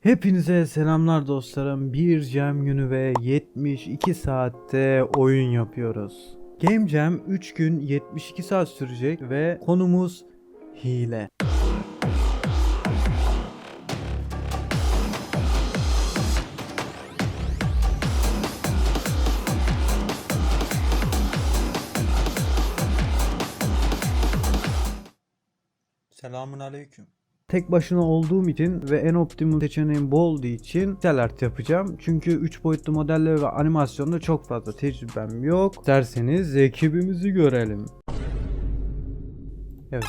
Hepinize selamlar dostlarım. Bir Jam günü ve 72 saatte oyun yapıyoruz. Game Jam 3 gün 72 saat sürecek ve konumuz hile. Selamun aleyküm. Tek başına olduğum için ve en optimum seçeneğim bu olduğu için pixel art yapacağım. Çünkü 3 boyutlu modelle ve animasyonda çok fazla tecrübem yok. Derseniz ekibimizi görelim. Evet,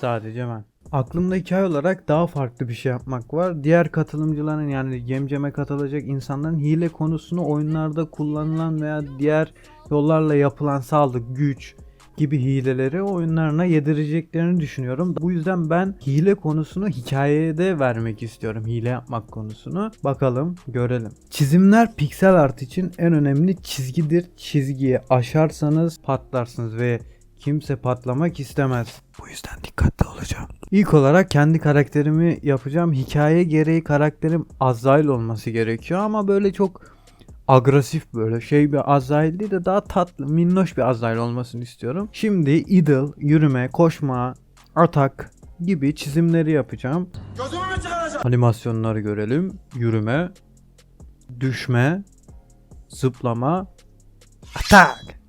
sadece ben. Aklımda hikaye olarak daha farklı bir şey yapmak var. Diğer katılımcıların yani Gemcem'e katılacak insanların hile konusunu oyunlarda kullanılan veya diğer yollarla yapılan saldırı, güç, gibi hileleri oyunlarına yedireceklerini düşünüyorum. Bu yüzden ben hile konusunu hikayeye de vermek istiyorum. Hile yapmak konusunu. Bakalım görelim. Çizimler piksel art için en önemli çizgidir. Çizgiyi aşarsanız patlarsınız ve kimse patlamak istemez. Bu yüzden dikkatli olacağım. İlk olarak kendi karakterimi yapacağım. Hikaye gereği karakterim Azrail olması gerekiyor ama böyle çok agresif böyle şey bir Azrail değil de daha tatlı minnoş bir Azrail olmasını istiyorum. Şimdi idle, yürüme, koşma, atak gibi çizimleri yapacağım. Animasyonları görelim. Yürüme, düşme, zıplama, atak.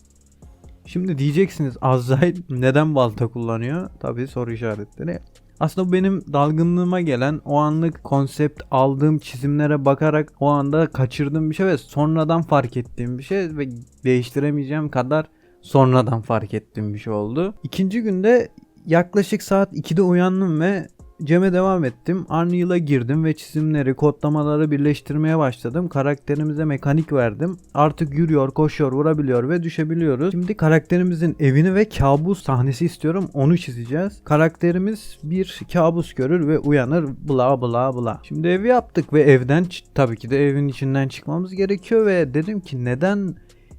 Şimdi diyeceksiniz Azrail neden balta kullanıyor? Tabii soru işaretleri. Aslında bu benim dalgınlığıma gelen o anlık konsept aldığım çizimlere bakarak o anda kaçırdığım bir şey ve sonradan fark ettiğim bir şey ve değiştiremeyeceğim kadar sonradan fark ettiğim bir şey oldu. İkinci günde yaklaşık saat 2'de uyandım ve Cem'e devam ettim. Unreal'a girdim ve çizimleri, kodlamaları birleştirmeye başladım. Karakterimize mekanik verdim. Artık yürüyor, koşuyor, vurabiliyor ve düşebiliyoruz. Şimdi karakterimizin evini ve kabus sahnesi istiyorum. Onu çizeceğiz. Karakterimiz bir kabus görür ve uyanır. Bla bla bla. Şimdi evi yaptık ve evden tabii ki de evin içinden çıkmamız gerekiyor ve dedim ki neden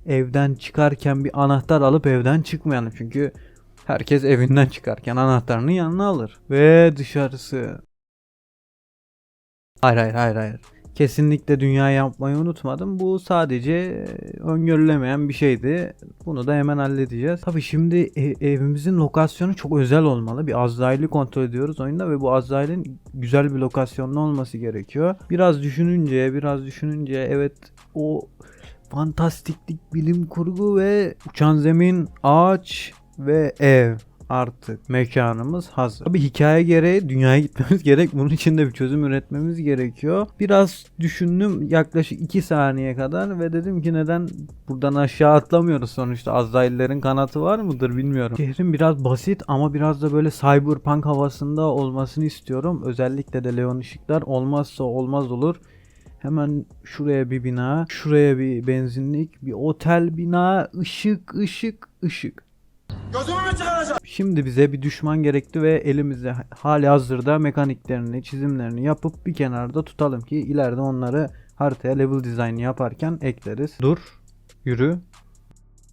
evden çıkarken bir anahtar alıp evden çıkmayalım? Çünkü Herkes evinden çıkarken anahtarını yanına alır. Ve dışarısı. Hayır hayır hayır hayır. Kesinlikle dünya yapmayı unutmadım. Bu sadece e, öngörülemeyen bir şeydi. Bunu da hemen halledeceğiz. Tabi şimdi e- evimizin lokasyonu çok özel olmalı. Bir Azrail'i kontrol ediyoruz oyunda ve bu Azrail'in güzel bir lokasyonda olması gerekiyor. Biraz düşününce, biraz düşününce evet o fantastiklik, bilim kurgu ve uçan zemin, ağaç ve ev artık mekanımız hazır. Tabi hikaye gereği dünyaya gitmemiz gerek. Bunun için de bir çözüm üretmemiz gerekiyor. Biraz düşündüm yaklaşık 2 saniye kadar ve dedim ki neden buradan aşağı atlamıyoruz sonuçta Azrail'lerin kanatı var mıdır bilmiyorum. Şehrin biraz basit ama biraz da böyle cyberpunk havasında olmasını istiyorum. Özellikle de Leon ışıklar olmazsa olmaz olur. Hemen şuraya bir bina, şuraya bir benzinlik, bir otel bina, ışık, ışık, ışık. Gözümü mü çıkaracağım? Şimdi bize bir düşman gerekti ve elimizde hali hazırda mekaniklerini, çizimlerini yapıp bir kenarda tutalım ki ileride onları haritaya level design yaparken ekleriz. Dur, yürü,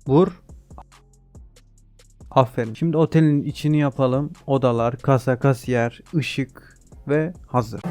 vur. Aferin. Şimdi otelin içini yapalım. Odalar, kasa, kasiyer, ışık ve hazır.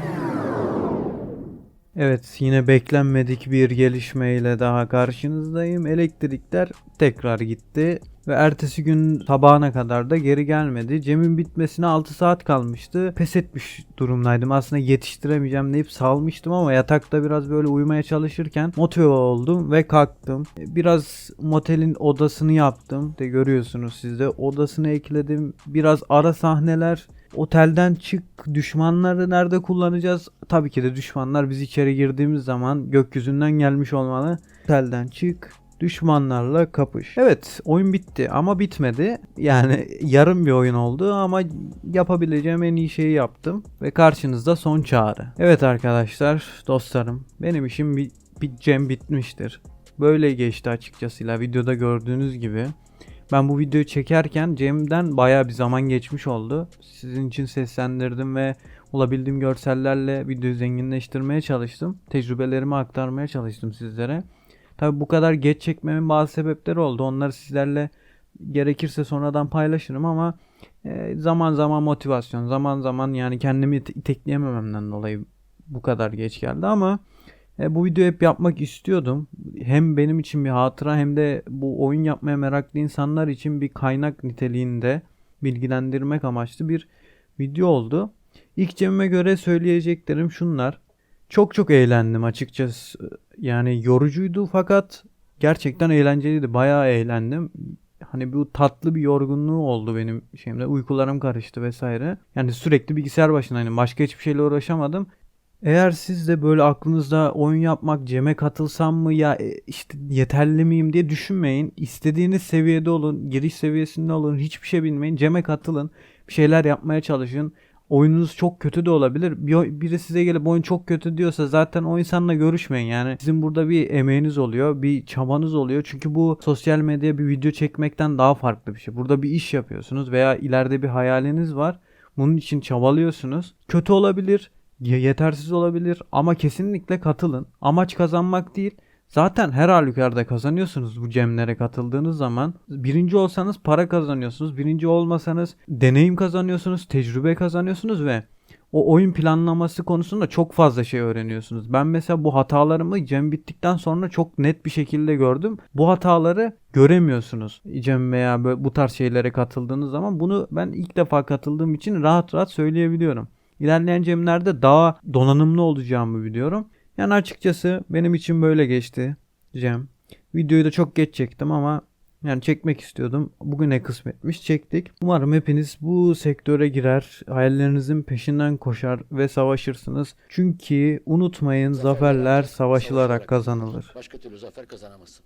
Evet yine beklenmedik bir gelişmeyle daha karşınızdayım. Elektrikler tekrar gitti ve ertesi gün sabahına kadar da geri gelmedi. Cem'in bitmesine 6 saat kalmıştı. Pes etmiş durumdaydım. Aslında yetiştiremeyeceğim deyip salmıştım ama yatakta biraz böyle uyumaya çalışırken motive oldum ve kalktım. Biraz motelin odasını yaptım. De görüyorsunuz siz de odasını ekledim. Biraz ara sahneler Otelden çık. Düşmanları nerede kullanacağız? Tabii ki de düşmanlar biz içeri girdiğimiz zaman gökyüzünden gelmiş olmalı. Otelden çık. Düşmanlarla kapış. Evet oyun bitti ama bitmedi. Yani yarım bir oyun oldu ama yapabileceğim en iyi şeyi yaptım. Ve karşınızda son çağrı. Evet arkadaşlar dostlarım benim işim bi- biteceğim bitmiştir. Böyle geçti açıkçası videoda gördüğünüz gibi. Ben bu videoyu çekerken Cem'den baya bir zaman geçmiş oldu. Sizin için seslendirdim ve olabildiğim görsellerle videoyu zenginleştirmeye çalıştım. Tecrübelerimi aktarmaya çalıştım sizlere. Tabi bu kadar geç çekmemin bazı sebepleri oldu. Onları sizlerle gerekirse sonradan paylaşırım ama e, zaman zaman motivasyon, zaman zaman yani kendimi ite- itekleyemememden dolayı bu kadar geç geldi ama e, bu videoyu hep yapmak istiyordum. Hem benim için bir hatıra hem de bu oyun yapmaya meraklı insanlar için bir kaynak niteliğinde bilgilendirmek amaçlı bir video oldu. İlk cebime göre söyleyeceklerim şunlar. Çok çok eğlendim açıkçası. Yani yorucuydu fakat gerçekten eğlenceliydi. Bayağı eğlendim. Hani bu tatlı bir yorgunluğu oldu benim şeyimde. Uykularım karıştı vesaire. Yani sürekli bilgisayar başındaydım. Başka hiçbir şeyle uğraşamadım. Eğer siz de böyle aklınızda oyun yapmak, ceme katılsam mı ya e, işte yeterli miyim diye düşünmeyin. İstediğiniz seviyede olun, giriş seviyesinde olun, hiçbir şey bilmeyin. Ceme katılın, bir şeyler yapmaya çalışın. Oyununuz çok kötü de olabilir. Bir, biri size gelip oyun çok kötü diyorsa zaten o insanla görüşmeyin. Yani sizin burada bir emeğiniz oluyor, bir çabanız oluyor. Çünkü bu sosyal medyaya bir video çekmekten daha farklı bir şey. Burada bir iş yapıyorsunuz veya ileride bir hayaliniz var. Bunun için çabalıyorsunuz. Kötü olabilir, ye- yetersiz olabilir ama kesinlikle katılın. Amaç kazanmak değil. Zaten her halükarda kazanıyorsunuz bu cemlere katıldığınız zaman. Birinci olsanız para kazanıyorsunuz. Birinci olmasanız deneyim kazanıyorsunuz, tecrübe kazanıyorsunuz ve o oyun planlaması konusunda çok fazla şey öğreniyorsunuz. Ben mesela bu hatalarımı cem bittikten sonra çok net bir şekilde gördüm. Bu hataları göremiyorsunuz cem veya bu tarz şeylere katıldığınız zaman. Bunu ben ilk defa katıldığım için rahat rahat söyleyebiliyorum. İlerleyen cemlerde daha donanımlı olacağımı biliyorum. Yani açıkçası benim için böyle geçti Cem. Videoyu da çok geç çektim ama yani çekmek istiyordum. Bugüne kısmetmiş çektik. Umarım hepiniz bu sektöre girer, hayallerinizin peşinden koşar ve savaşırsınız. Çünkü unutmayın zaferler, zaferler savaşılarak, savaşılarak kazanılır. Başka türlü zafer kazanamazsın.